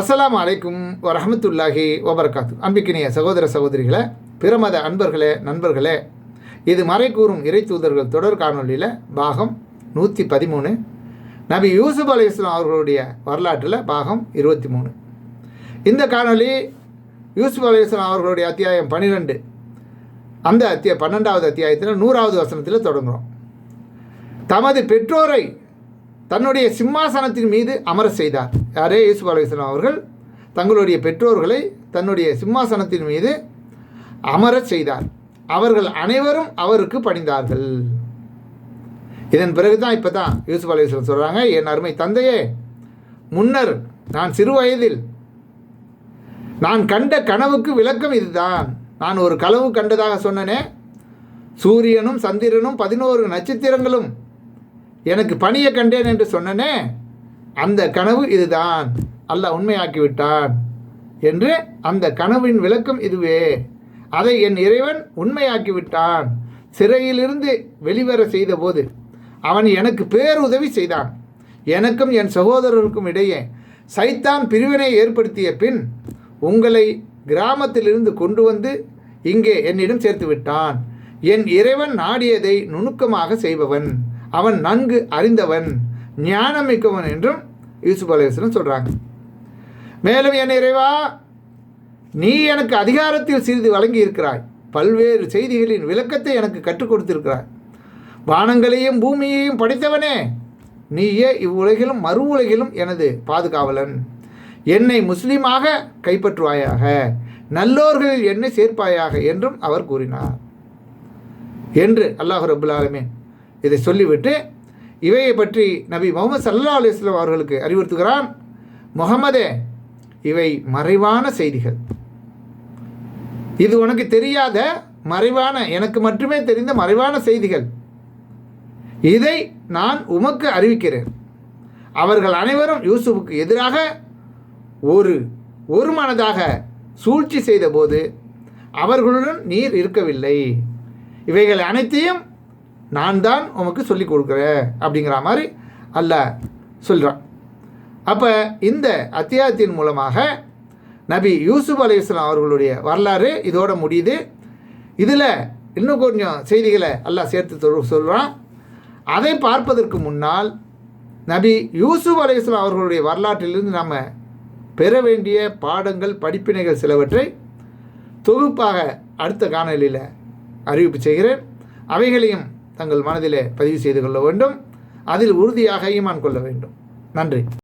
அஸ்லாம் அலைக்கும் வரமத்துல்லாஹி வபரகாத்து. அன்பிக்கினிய சகோதர சகோதரிகளை பிரமத அன்பர்களே நண்பர்களே இது மறை கூறும் இறை தூதர்கள் தொடர் காணொலியில் பாகம் நூற்றி பதிமூணு. நபி யூசுப் அலி இஸ்லாம் அவர்களுடைய வரலாற்றில் பாகம் இருபத்தி மூணு. இந்த காணொளி யூசுப் அலி இஸ்லாம் அவர்களுடைய அத்தியாயம் பன்னிரெண்டு அந்த அத்திய பன்னெண்டாவது அத்தியாயத்தில் நூறாவது வசனத்தில் தொடங்குகிறோம் தமது பெற்றோரை தன்னுடைய சிம்மாசனத்தின் மீது அமர செய்தார். யாரே? யூசுப் அலைஹிஸ்ஸலாம் அவர்கள் தங்களுடைய பெற்றோர்களை தன்னுடைய சிம்மாசனத்தின் மீது அமரச் செய்தார். அவர்கள் அனைவரும் அவருக்கு பணிந்தார்கள். இதன் பிறகு தான் இப்போ தான் யூசுப் அலைஹிஸ்ஸலாம் சொல்கிறாங்க என் அருமை தந்தையே முன்னர் நான் சிறு வயதில் நான் கண்ட கனவுக்கு விளக்கம் இதுதான். நான் ஒரு கனவு கண்டதாக சொன்னனே. சூரியனும் சந்திரனும் பதினோரு நட்சத்திரங்களும் எனக்கு பணியை கண்டேன் என்று சொன்னனே அந்த கனவு இதுதான். அல்லாஹ் உண்மையாக்கிவிட்டான் என்று அந்த கனவின் விளக்கம் இதுவே. அதை என் இறைவன் உண்மையாக்கி விட்டான் சிறையிலிருந்து வெளிவர செய்தபோது அவன் எனக்கு பேருதவி செய்தான். எனக்கும் என் சகோதரருக்கும் இடையே சைத்தான் பிரிவினை ஏற்படுத்திய பின் உங்களை கிராமத்திலிருந்து கொண்டு வந்து இங்கே என்னிடம் சேர்த்து விட்டான் என் இறைவன் நாடியதை நுணுக்கமாக செய்பவன். அவன் நன்கு அறிந்தவன் ஞானமிக்கவன் என்றும் யூசுப் அலையாஸ்லம் சொல்கிறாங்க மேலும் என் இறைவா நீ எனக்கு அதிகாரத்தில் சிறிது வழங்கி இருக்கிறாய் பல்வேறு செய்திகளின் விளக்கத்தை எனக்கு கற்றுக் கொடுத்திருக்கிறாய். வானங்களையும் பூமியையும் படைத்தவனே நீயே இவ்வுலகிலும் மறு உலகிலும் எனது பாதுகாவலன். என்னை முஸ்லீமாக கைப்பற்றுவாயாக நல்லோர்களில் என்னை சேர்ப்பாயாக என்றும் அவர் கூறினார். என்று அல்லாஹ் ரபுல்லாலுமே இதை சொல்லிவிட்டு இவையை பற்றி நபி முகமது சல்லா அலுவலாம் அவர்களுக்கு அறிவுறுத்துகிறான். முகமதே இவை மறைவான செய்திகள். இது உனக்கு தெரியாத மறைவான எனக்கு மட்டுமே தெரிந்த மறைவான செய்திகள். இதை நான் உமக்கு அறிவிக்கிறேன். அவர்கள் அனைவரும் யூசுஃபுக்கு எதிராக ஒரு ஒரு மனதாக சூழ்ச்சி செய்தபோது அவர்களுடன் நீர் இருக்கவில்லை. இவைகள் அனைத்தையும் நான் தான் உமக்கு சொல்லி கொடுக்குறேன் அப்படிங்கிற மாதிரி அல்ல சொல்கிறான் அப்போ இந்த அத்தியாயத்தின் மூலமாக நபி யூசுப் அலையாஸ்லாம் அவர்களுடைய வரலாறு இதோட முடியுது. இதில் இன்னும் கொஞ்சம் செய்திகளை எல்லாம் சேர்த்து சொல்கிறான் அதை பார்ப்பதற்கு முன்னால் நபி யூசுப் அலையாஸ்லாம் அவர்களுடைய வரலாற்றிலிருந்து நம்ம பெற வேண்டிய பாடங்கள் படிப்பினைகள் சிலவற்றை தொகுப்பாக அடுத்த காணொலியில் அறிவிப்பு செய்கிறேன். அவைகளையும் தங்கள் மனதிலே பதிவு செய்து கொள்ள வேண்டும். அதில் உறுதியாக ஈமான் கொள்ள வேண்டும். நன்றி.